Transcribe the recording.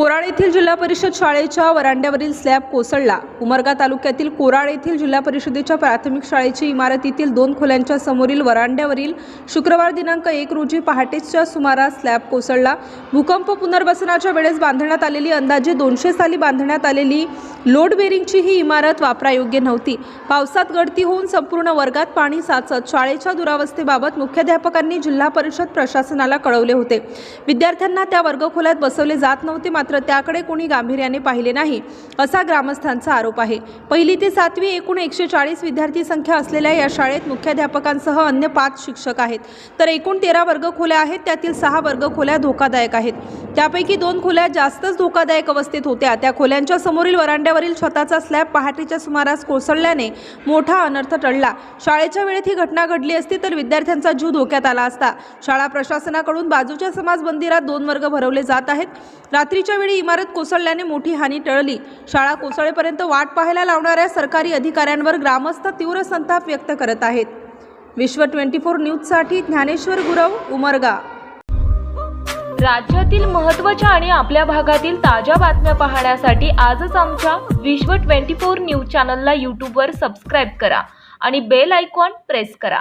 कोराड येथील जिल्हा परिषद शाळेच्या वरांड्यावरील स्लॅब कोसळला. उमरगा तालुक्यातील कोराड येथील जिल्हा परिषदेच्या प्राथमिक शाळेची इमारतीतील दोन खोल्यांच्या समोरील वरांड्यावरील शुक्रवार दिनांक एक रोजी पहाटेच्या सुमारास स्लॅब कोसळला. भूकंप पुनर्वसनाच्या वेळेस बांधण्यात आलेली अंदाजे दोनशे साली बांधण्यात आलेली लोड बेरिंगची ही इमारत वापरायोग्य नव्हती. पावसात गळती होऊन संपूर्ण वर्गात पाणी साचत शाळेच्या दुरावस्थेबाबत मुख्याध्यापकांनी जिल्हा परिषद प्रशासनाला कळवले होते. विद्यार्थ्यांना त्या वर्गखोल्यात बसवले जात नव्हते मात्र त्याकडे कोणी गांभीर्याने पाहिले नाही असा ग्रामस्थांचा आरोप आहे. पहिली ते सातवी एकूण एकशे चाळीस विद्यार्थी संख्या असलेल्या या शाळेत मुख्याध्यापकांसह अन्य पाच शिक्षक आहेत. तर एकूण तेरा वर्गखोल्या आहेत त्यातील सहा वर्गखोल्या धोकादायक आहेत. त्यापैकी दोन खोल्या जास्तच धोकादायक अवस्थेत होत्या. त्या खोल्यांच्या समोरील वरांड्यावरील छताचा स्लॅब पहाटेच्या सुमारास कोसळल्याने मोठा अनर्थ टळला. शाळेच्या वेळेत ही घटना घडली असती तर विद्यार्थ्यांचा जीव धोक्यात आला असता. शाळा प्रशासनाकडून बाजूच्या समाज मंदिरात दोन वर्ग भरवले जात आहेत. रात्रीच्या वेळी इमारत कोसळल्याने मोठी हानी टळली. शाळा कोसळेपर्यंत वाट पाहायला लावणाऱ्या सरकारी अधिकाऱ्यांवर ग्रामस्थ तीव्र संताप व्यक्त करत आहेत. विश्व ट्वेंटी फोर न्यूजसाठी ज्ञानेश्वर गुरव उमरगा. राज्यातील महत्त्वाच्या आणि आपल्या भागातील ताज्या बातम्या पाहण्यासाठी आजच आमच्या विश्व 24 न्यूज चॅनलला यूट्यूबवर सबस्क्राईब करा आणि बेल आयकॉन प्रेस करा.